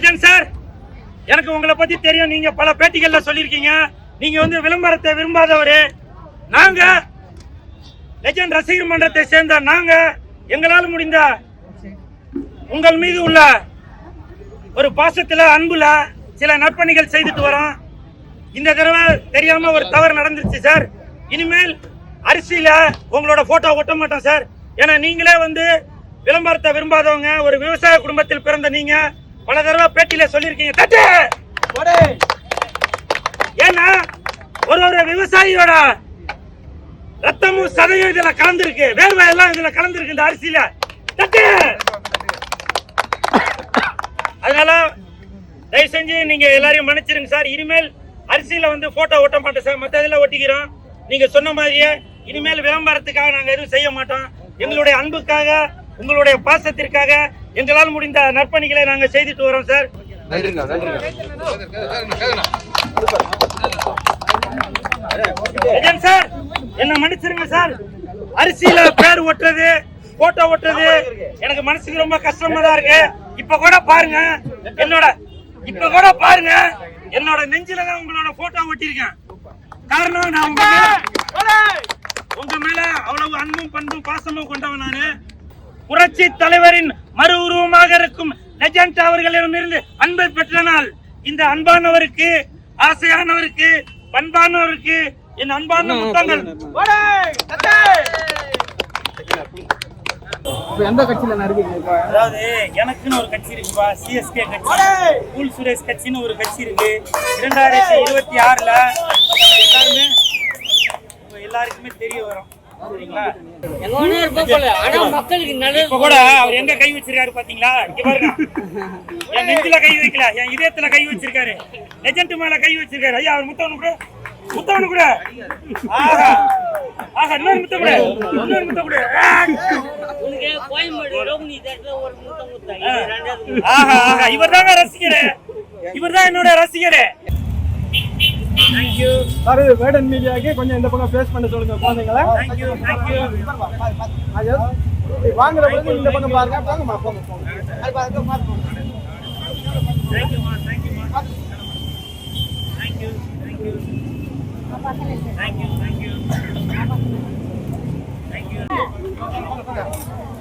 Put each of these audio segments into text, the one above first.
Legend sir எனக்கு உங்களை பத்தி தெரியும். நீங்க பல பேட்டிகள்ல சொல்லியிருக்கீங்க. நீங்க வந்து விளம்பரத்தை விரும்பாதவரு. நாங்க லெஜண்ட் ரசிகர் மன்றத்தை சேர்ந்த நாங்க எங்களால் முடிந்த உங்கள் மீது உள்ள ஒரு பாசத்துல அன்புல சில நற்பணிகள் செய்துட்டு வரோம். இந்த தடவை தெரியாம ஒரு தவறு நடந்துருச்சு சார். இனிமேல் அரிசியில உங்களோட போட்டோ ஒட்ட மாட்டோம் சார். ஏன்னா நீங்களே வந்து விளம்பரத்தை விரும்பாதவங்க ஒரு விவசாய குடும்பத்தில் பிறந்த நீங்க பல தடவை பேட்டியில சொல்லியிருக்கீங்க. தட்டு! ஏன்னா ஒரு ஒரு விவசாயியோட ரத்தமும் சதையும் இதுல கலந்துருக்கு. வேர்வை எல்லாம் இதுல கலந்துருக்கு இந்த அரிசியில. தட்டு! அதனால தயவு செஞ்சு நீங்க எல்லாரையும் மன்னிச்சிருங்க சார். இனிமேல் அரிசியில வந்து போட்டோ ஒட்ட மாட்டோம் சார். மத்த இதுல ஒட்டிக்கிறோம். நீங்க சொன்ன மாதிரியே இனிமேல் விளம்பரத்துக்காக நாங்க எதுவும் செய்ய மாட்டோம். எங்களுடைய அன்புக்காக உங்களுடைய பாசத்திற்காக எங்களால் முடிந்த நற்பணிகளை நாங்க செய்துட்டு வரோம் சார். சார் என்ன மன்னிச்சிருங்க சார். அரிசியில பேர் ஒட்டுறது போட்டோ ஒட்டுறது எனக்கு மனசுக்கு ரொம்ப கஷ்டமா தான் இருக்கு. இப்ப கூட பாருங்க என்னோட இப்ப கூட பாருங்க என்னோட நெஞ்சில தான் உங்களோட போட்டோ ஒட்டியிருக்கேன். காரணம் நான் உங்க மேல உங்க மேல அவ்வளவு அன்பும் பண்பும் பாசமும் கொண்டவன் நானு. புரட்சி தலைவரின் மறு உருவமாக இருக்கும் லெஜண்ட் அவர்களிடமிருந்து அன்பை பெற்ற நாள் இந்த அன்பானவருக்கு ஆசையானவருக்கு பண்பானவருக்கு என் அன்பான முத்தங்கள். இப்ப எந்த கட்சியில இருக்கீங்க? இப்ப அதாவது எனக்குன்னு ஒரு கட்சி இருக்குப்பா சிஎஸ்கே கட்சி. கூல் சுரேஷ் கட்சின்னு ஒரு கட்சி இருக்கு. இரண்டாயிரத்தி இருபத்தி ஆறுல எல்லாருமே எல்லாருக்குமே தெரிய வரும். சரிங்களா? இப்ப கூட அவர் எங்க கை வச்சிருக்காரு பாத்தீங்களா? இங்க பாருங்க. என் நெஞ்சில கை வைக்கல. என் இதயத்துல கை வச்சிருக்காரு. லெஜண்ட் மேல கை வச்சிருக்காரு. ஐயா அவர் முத்தவனு கூட. முத்தவனு கூட. ஆஹா. ஆஹா இன்னொரு முத்த கூட. இன்னொரு முத்தம் கூட. உனக்கு ஆஹா ஆஹா. இவர்தாங்க இவர்தான் என்னோட ரசிகரே. சார் வேடன் மீடியாக்கு கொஞ்சம் இந்த பக்கம் ஃபேஸ் பண்ண சொல்லுங்க குழந்தைங்கள. வாங்குற பிறகு இந்த பக்கம் பாருங்க போங்கம்மா போங்க போங்க.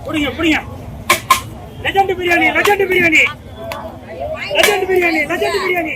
புடிங்க புடிங்க. Legend biryani legend biryani legend biryani legend biryani